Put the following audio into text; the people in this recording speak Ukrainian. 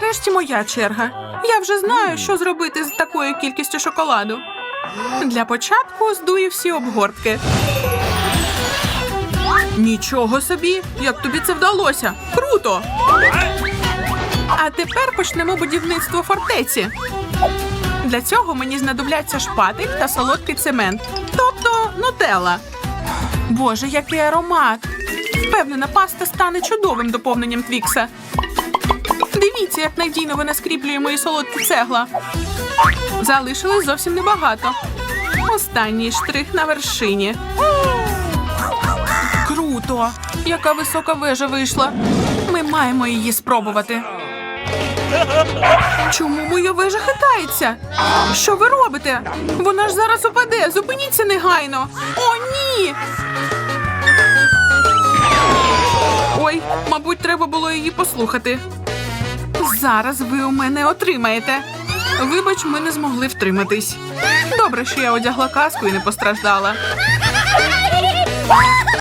нарешті моя черга. Я вже знаю, що зробити з такою кількістю шоколаду. Для початку здую всі обгортки. Нічого собі, як тобі це вдалося? Круто! А тепер почнемо будівництво фортеці. Для цього мені знадобляться шпатик та солодкий цемент, тобто нутелла. Боже, який аромат! Впевнена, паста стане чудовим доповненням твікса. Дивіться, як надійно вона скріплює мої солодкі цегла. Залишилось зовсім небагато. Останній штрих на вершині. Круто! Яка висока вежа вийшла. Ми маємо її спробувати. Чому моя вежа хитається? Що ви робите? Вона ж зараз упаде. Зупиніться негайно. О, ні. Ой, мабуть, треба було її послухати. Зараз ви у мене отримаєте. Вибач, ми не змогли втриматись. Добре, що я одягла каску і не постраждала.